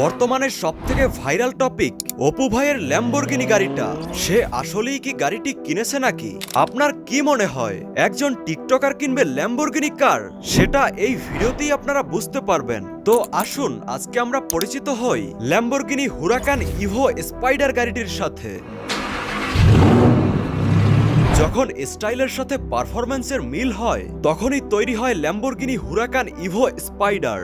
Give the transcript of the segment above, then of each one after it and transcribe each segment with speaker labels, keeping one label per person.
Speaker 1: বর্তমানে সব থেকে ভাইরাল টপিক, অপু ভাইয়ের ল্যাম্বরগিনি গাড়িটা। সে আসলেই কি গাড়িটি কিনেছে নাকি? আপনার কি মনে হয়? একজন টিকটকার কিনবে ল্যাম্বরগিনি কার? সেটা এই ভিডিওতেই আপনারা বুঝতে পারবেন। তো আসুন, আজকে আমরা পরিচিত হই ল্যাম্বরগিনি হুরাকান ইভো স্পাইডার গাড়িটির সাথে। যখন স্টাইলের সাথে পারফরম্যান্সের মিল হয়, তখনই তৈরি হয় Lamborghini Huracan Evo Spyder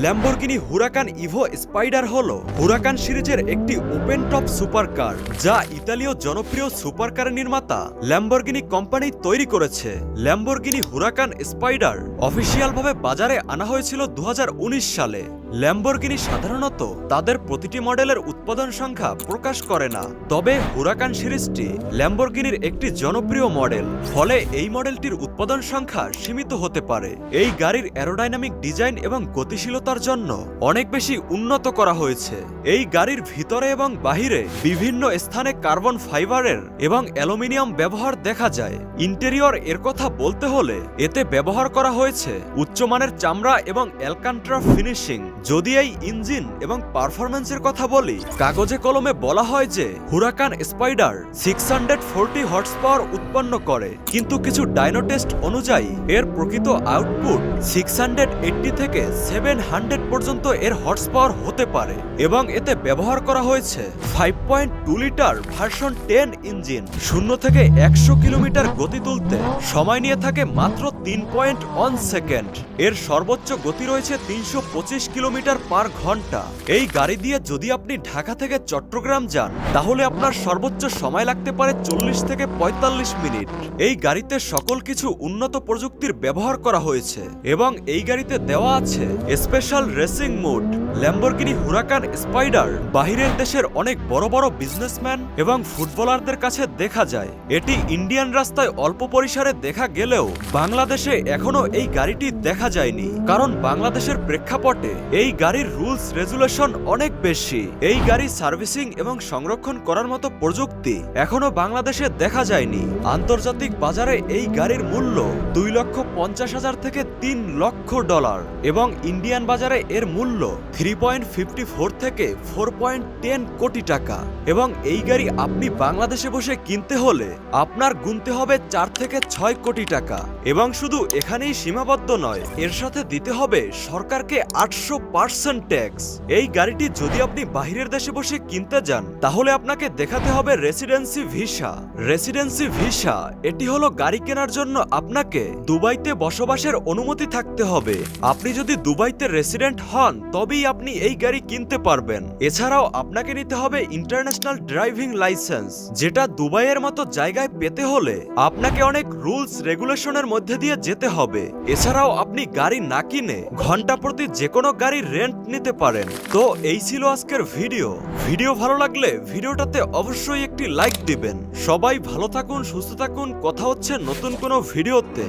Speaker 1: Lamborghini Huracan Evo Spyder হল হুরাকান সিরিজের একটি ওপেন টপ সুপারকার যা ইতালীয় জনপ্রিয় সুপারকার নির্মাতা ল্যাম্বরগিনি কোম্পানি তৈরি করেছে। ল্যাম্বরগিনি হুরাকান স্পাইডার অফিসিয়ালভাবে বাজারে আনা হয়েছিল দু হাজার উনিশ সালে। ল্যাম্বরগিনি সাধারণত তাদের প্রতিটি মডেলের উৎপাদন সংখ্যা প্রকাশ করে না। তবে হুরাকান সিরিজটি ল্যাম্বরগিনির একটি জনপ্রিয় মডেল। ফলে এই মডেলটির উৎপাদন সংখ্যা সীমিত হতে পারে। এই গাড়ির অ্যারোডাইনামিক ডিজাইন এবং গতিশীলতার জন্য অনেক বেশি উন্নত করা হয়েছে। এই গাড়ির ভিতরে এবং বাহিরে বিভিন্ন স্থানে কার্বন ফাইবারের এবং অ্যালুমিনিয়াম ব্যবহার দেখা যায়। ইন্টেরিয়র এর কথা বলতে হলে এতে ব্যবহার করা হয়েছে উচ্চমানের চামড়া এবং অ্যালকান্ট্রা ফিনিশিং যদি এই ইঞ্জিন এবং পারফরম্যান্সের কথা বলি, কাগজে কলমে বলা হয় যে Huracan Spyder six hundred forty horse power উৎপন্ন করে। কিন্তু কিছু ডাইনো টেস্ট অনুযায়ী, এর প্রকৃত আউটপুট সিক্স হান্ড্রেড এইটটি থেকে সেভেন হান্ড্রেড পর্যন্ত এর হর্স পাওয়ার হতে পারে এবং এতে ব্যবহার করা হয়েছে five point two litre version ten engine. শূন্য থেকে একশো কিলোমিটার গতি তুলতে সময় নিয়ে থাকে মাত্র তিন পয়েন্ট ওয়ান সেকেন্ড এর সর্বোচ্চ গতি রয়েছে তিনশো পঁচিশ কিলোমিটার। পার ঘণ্টা। এই গাড়ি দিয়ে যদি আপনি ঢাকা থেকে চট্টগ্রাম যান, তাহলে আপনার সর্বোচ্চ সময় লাগতে পারে চল্লিশ থেকে পঁয়তাল্লিশ মিনিট। এই গাড়িতে সকল কিছু উন্নত প্রযুক্তির ব্যবহার করা হয়েছে এবং এই গাড়িতে দেওয়া আছে special racing mode Lamborghini Huracan Spyder বাহিরের দেশের অনেক বড় বড় বিজনেসম্যান এবং ফুটবলারদের কাছে দেখা যায়। এটি ইন্ডিয়ান রাস্তায় অল্প পরিসরে দেখা গেলেও বাংলাদেশে এখনও এই গাড়িটি দেখা যায়নি। কারণ বাংলাদেশের প্রেক্ষাপটে এই গাড়ির রুলস রেজুলেশন অনেক বেশি। এই গাড়ি সার্ভিসিং এবং সংরক্ষণ করার মতো প্রযুক্তি এখনও বাংলাদেশে দেখা যায়নি। আন্তর্জাতিক বাজারে এই গাড়ির মূল্য দুই লক্ষ পঞ্চাশ হাজার থেকে তিন লক্ষ ডলার এবং ইন্ডিয়ান বাজারে এর মূল্য থ্রি পয়েন্ট ফিফটি ফোর থেকে ফোর পয়েন্ট টেন কোটি টাকা। এবং এই গাড়ি আপনি বাংলাদেশে বসে কিনতে হলে আপনার গুনতে হবে চার থেকে ছয় কোটি টাকা। এবং শুধু এখানেই সীমাবদ্ধ নয়, এর সাথে দিতে হবে সরকারকে আটশো পার্সেন্ট ট্যাক্স। এই গাড়িটি যদি আপনি বাহিরের দেশে বসে কিনতে যান, তাহলে আপনাকে দেখাতে হবে রেসিডেন্সি ভিসা। রেসিডেন্সি ভিসা, এটি হলো গাড়ি কেনার জন্য আপনাকে দুবাইতে বসবাসের অনুমতি থাকতে হবে। আপনি যদি দুবাইতে রেসিডেন্ট হন, তবেই আপনি এই গাড়ি কিনতে পারবেন। এছাড়াও আপনাকে নিতে হবে ইন্টারন্যাশনাল ড্রাইভিং লাইসেন্স, যেটা দুবাইয়ের মতো জায়গায় পেতে হলে আপনাকে অনেক রুলস, রেগুলেশনের মধ্যে দিয়ে যেতে হবে। এছাড়াও আপনি গাড়ি না কিনে ঘণ্টা প্রতি যে কোনো গাড়ি রেন্ট নিতে পারেন। তো এই ছিল আজকের ভিডিও। ভিডিও ভালো লাগলে ভিডিওটাতে অবশ্যই একটি লাইক দিবেন। সবাই ভালো থাকুন, সুস্থ থাকুন। কথা হচ্ছে নতুন কোনো ভিডিওতে।